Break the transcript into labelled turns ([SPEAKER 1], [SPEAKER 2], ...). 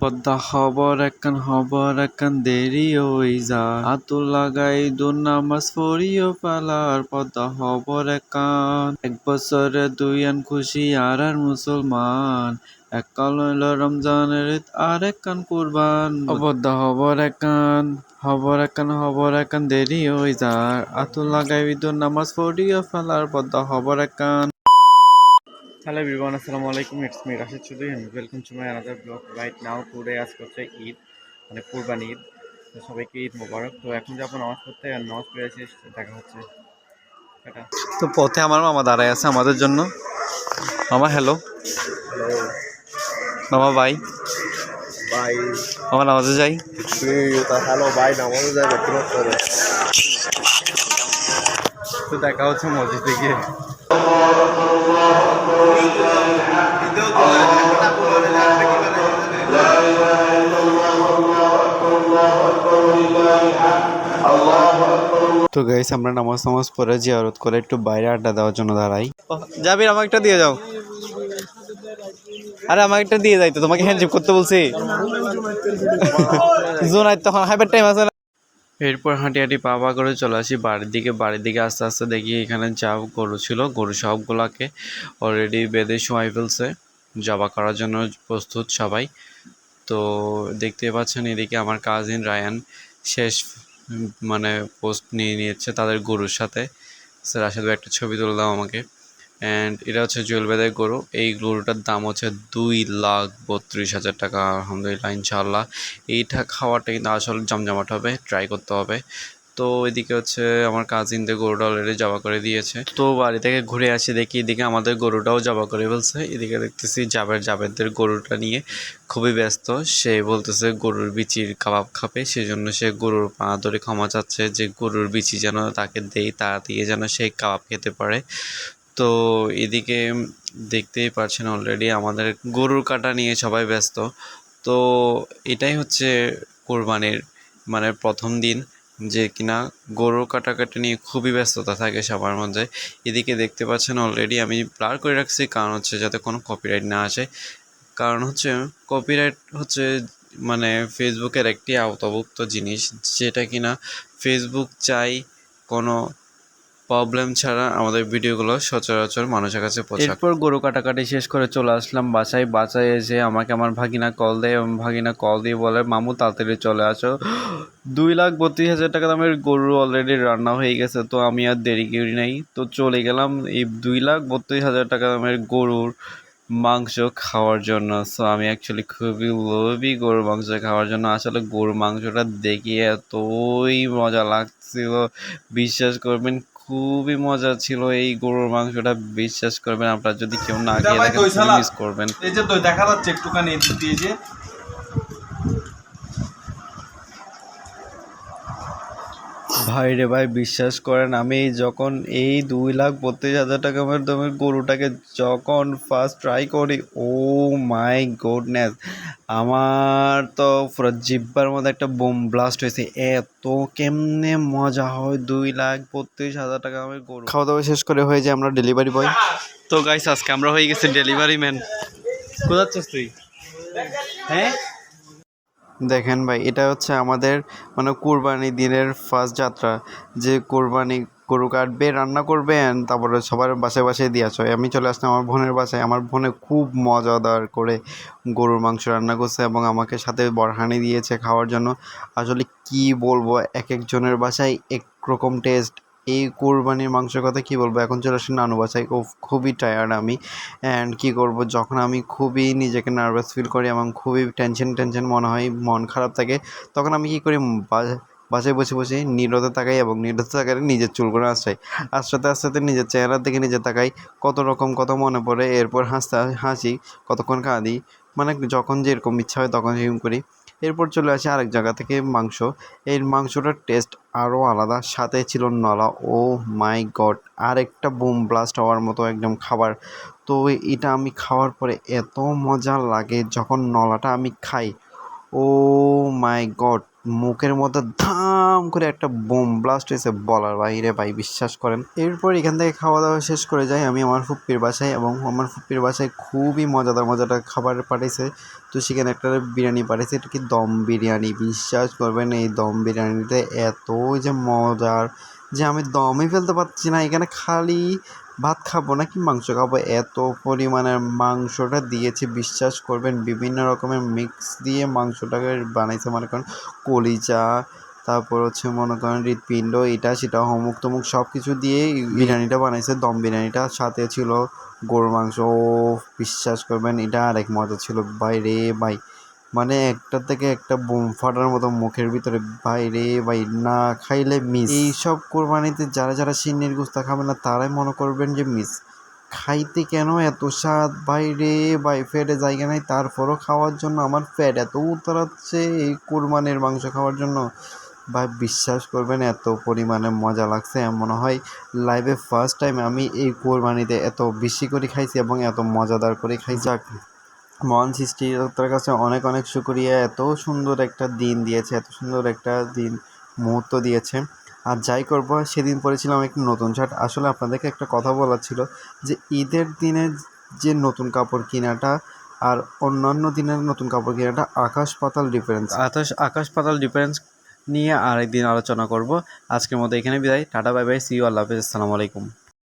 [SPEAKER 1] পদ্মা খবর একখান খবর একখান দেরি ওই যা। আতুল লাগাই দু নামাজ পড়িও পালার পদ্মা খবর একখান। এক বছরে দুই আন খুশি আর আর মুসলমান। এক কাল রমজানের আর এক কান কুরবান। পদ্মা খবর একখান খবর একখান খবর একখান দেরি ওই যা। আতুল লাগাই পড়িও একখান। Hello everyone, Assalamu alaikum. It's me Rashid Choudhury and welcome to my another vlog. Right now. Today আজকে হচ্ছে ঈদ মানে কুরবানি ঈদ। তো সবাইকে ঈদ মোবারক। তো এখন যে আপনার নামাজ পড়তে আর নামাজ পড়ে আছি দেখা হচ্ছে। তো পথে আমার মামা দাঁড়ায় আছে আমাদের জন্য। মামা হ্যালো মামা বাই
[SPEAKER 2] ভাই
[SPEAKER 1] মামা নামাজে যাই।
[SPEAKER 2] তুই হ্যালো ভাই নামাজে যাবে কি
[SPEAKER 1] তো দেখা হচ্ছে মসজিদে গিয়ে। তো গাইস আমরা নামাজ নামাজ পরে জিয়ারত করে একটু বাইরে আড্ডা দেওয়ার জন্য দাঁড়াই। যাবির আমাকে একটা দিয়ে যাও। আরে আমাকে একটা দিয়ে যাই তো তোমাকে হ্যান্ডশেক করতে বলছি। জোনাই তখন হাইবার টাইম আছে এরপর হাঁটি হাঁটি পা পা করে চলে আসি বাড়ির দিকে। বাড়ির দিকে আস্তে আস্তে দেখি এখানে যা গরু ছিল, গরু সবগুলাকে অলরেডি বেঁধে শোয়াই ফেলছে। জবা করার জন্য প্রস্তুত সবাই। তো দেখতে পাচ্ছেন এদিকে আমার কাজিন রায়ান শেষ মানে পোস্ট নিয়ে নিয়েছে তাদের গরুর সাথে। স্যার ভাই, একটা ছবি তুলে দাও আমাকে। অ্যান্ড এটা হচ্ছে জুয়েল বেদের গরু। এই গরুটার দাম হচ্ছে দুই লাখ বত্রিশ হাজার টাকা। আলহামদুলিল্লাহ, ইনশাআল্লাহ। এইটা খাওয়াটা কিন্তু আসলে জমজমাট হবে ট্রাই করতে হবে। তো এদিকে হচ্ছে আমার কাজিনদের গরুটা অলরেডি জবা করে দিয়েছে। তো বাড়ি থেকে ঘুরে আসি, দেখি এদিকে আমাদের গরুটাও জবা করে ফেলছে। এদিকে দেখতেছি জাবের জাবেদদের গরুটা নিয়ে খুবই ব্যস্ত। সে বলতেছে গরুর বিচির কাবাব খাবে, সেজন্য সে গরুর পা ধরে ক্ষমা চাচ্ছে যে গরুর বিচি যেন তাকে দেই তা দিয়ে যেন সে কাবাব খেতে পারে। তো এদিকে দেখতেই পাচ্ছেন অলরেডি আমাদের গরুর কাটা নিয়ে সবাই ব্যস্ত। তো এটাই হচ্ছে কোরবানির মানে প্রথম দিন যে কিনা গরু কাটাকাটি নিয়ে খুবই ব্যস্ততা থাকে সবার মধ্যে। এদিকে দেখতে পাচ্ছেন অলরেডি আমি ব্লার করে রাখছি, কারণ হচ্ছে যাতে কোনো কপিরাইট না আসে। কারণ হচ্ছে কপিরাইট হচ্ছে মানে ফেসবুকের একটি আওতাভুক্ত জিনিস, যেটা কিনা ফেসবুক চাই কোনো প্রবলেম ছাড়া আমাদের ভিডিওগুলো সচরাচর মানুষের কাছে এরপর গরু কাটাকাটি শেষ করে চলে আসলাম বাসায়। বাসায় এসে আমাকে আমার ভাগিনা কল দেয় এবং ভাগিনা কল দিয়ে বলে, মামু, তাড়াতাড়ি চলে আসো। দুই লাখ বত্রিশ হাজার টাকা দামের গরু অলরেডি রান্না হয়ে গেছে, তো আমি আর দেরি করি নাই। তো চলে গেলাম এই দুই লাখ বত্রিশ হাজার টাকা দামের গরুর মাংস খাওয়ার জন্য। সো আমি অ্যাকচুয়ালি খুবই লোভী গরুর মাংস খাওয়ার জন্য। আসলে গরুর মাংসটা দেখে এতই মজা লাগছিল। বিশ্বাস করবেন খুবই মজা ছিল এই গরুর মাংসটা বিশ্বাস করবেন আপনারা যদি কেউ না খেয়ে
[SPEAKER 3] দেখেন
[SPEAKER 1] মিস করবেন।
[SPEAKER 3] এই যে তো দেখা যাচ্ছে একটুখানি দিয়ে যে
[SPEAKER 1] ভাই রে ভাই বিশ্বাস করেন আমি যখন এই দুই লাখ বত্রিশ হাজার টাকা আমার দামের গরুটাকে যখন ফার্স্ট ট্রাই করি ও মাই গুডনেস আমার তো পুরো জিব্বার মধ্যে একটা বোম ব্লাস্ট হয়েছে। এত কেমনে মজা হয় দুই লাখ বত্রিশ হাজার টাকা আমার গরু। খাওয়া দাওয়া শেষ করে হয়ে যায় আমরা ডেলিভারি বয় তো গাইস আজকে আমরা হয়ে গেছি ডেলিভারি ম্যান কোথায় যাচ্ছিস তুই? হ্যাঁ? দেখেন ভাই, এটা হচ্ছে আমাদের মানে কুরবানি দিনের ফার্স্ট যাত্রা। যে কোরবানি গরু কাটবে, রান্না করবেন তারপরে সবার বাসায় বাসায় দিয়ে আসো। আমি চলে আসলাম আমার বোনের বাসায়। আমার বোনে খুব মজাদার করে গরুর মাংস রান্না করছে এবং আমাকে সাথে বরহানি দিয়েছে খাওয়ার জন্য। আসলে কি বলব, এক একজনের বাসায় এক রকম টেস্ট এই কোরবানির মাংসের কথা কি বলব? এখন চলে আসি নানু বাসায়। ও খুবই টায়ার্ড আমি। অ্যান্ড কী করব? যখন আমি খুবই নিজেকে নার্ভাস ফিল করি এবং খুবই টেনশন টেনশন মনে হয়, মন খারাপ থাকে, তখন আমি কী করি? বাসায় বসে বসে নীরতে তাকাই এবং নীরতে তাকাই নিজের চুলগুলো আশ্রাই আস্তে আস্তে নিজের চেহারার দিকে নিজে তাকাই, কত রকম কত মনে পড়ে, এরপর হাসতে, হাসি, কতক্ষণ কাঁদি। মানে যখন যেরকম ইচ্ছা হয় তখন সেরকম করি। এরপর চলে আসে আরেক জায়গা থেকে মাংস। এর মাংসটার টেস্ট আরও আলাদা, সাথে ছিল নলা। ও মাই গড আরেকটা বুম ব্লাস্ট হওয়ার মতো একদম খাবার। তো এটা আমি খাওয়ার পরে এত মজা লাগে যখন নলাটা আমি খাই। ও মাই গড মুখের মধ্যে ধাম করে একটা বোম ব্লাস্ট হয়েছে বলার বাইরে, ভাই, বিশ্বাস করেন। এরপর এখান থেকে খাওয়া দাওয়া শেষ করে যাই। আমি আমার ফুপ্পির বাসায় এবং আমার ফুপ্পির বাসায় খুবই মজাদার মজাদার খাবার পাঠিয়েছে তো সেখানে একটা বিরিয়ানি পাঠিয়েছে এটা কি দম বিরিয়ানি? বিশ্বাস করবেন, এই দম বিরিয়ানিতে এত যে মজার যে আমি দমই ফেলতে পারছি না। এখানে খালি ভাত খাব নাকি মাংস খাব? এত পরিমাণের মাংসটা দিয়েছে, বিশ্বাস করবেন, বিভিন্ন রকমের মিক্স দিয়ে মাংসটাকে বানাইছে, মনে করেন কলিজা, তারপর হচ্ছে মনে করেন হৃৎপিণ্ড, এটা সেটা অমুক তমুক সব কিছু দিয়ে বিরিয়ানিটা বানাইছে, দম বিরিয়ানিটা সাথে ছিল গরুর মাংস। ও বিশ্বাস করবেন, এটা আরেক মজা ছিল। ভাই রে ভাই মানে একটা থেকে একটা বোম ফাটার মতো মুখের ভিতরে, ভাই রে ভাই, না খাইলে মিস এইসব কোরবানিতে যারা যারা সিন্নির গুস্তা খাবে না, তারাই মনে করবেন যে মিস খাইতে কেন এত স্বাদ? ভাই রে ভাই, ফ্যাটে জায়গা নাই, তারপরও খাওয়ার জন্য আমার ফ্যাট এত উতরাচ্ছে এই কোরবানির মাংস খাওয়ার জন্য? ভাই, বিশ্বাস করবেন, এত পরিমাণে মজা লাগছে মনে হয় লাইভে ফার্স্ট টাইম আমি এই কোরবানিতে এত বেশি করে খাইছি এবং এত মজাদার করে খাইছি। যাক মহান সৃষ্টিকর্তার কাছে অনেক অনেক শুকরিয়া। এত সুন্দর একটা দিন দিয়েছে, এত সুন্দর একটা দিন, মুহূর্ত দিয়েছে। আর যাই করব, সেদিন পরেছিলাম একটি নতুন শার্ট আসলে আপনাদেরকে একটা কথা বলার ছিল যে, ঈদের দিনে যে নতুন কাপড় কেনাটা আর অন্যান্য দিনের নতুন কাপড় কেনাটা আকাশ পাতাল ডিফারেন্স আকাশ আকাশ পাতাল ডিফারেন্স নিয়ে আরেকদিন আলোচনা করব। আজকের মতো এখানে বিদায়। Tata, bye bye see you আল্লাহ হাফিজ। আসসালামু আলাইকুম।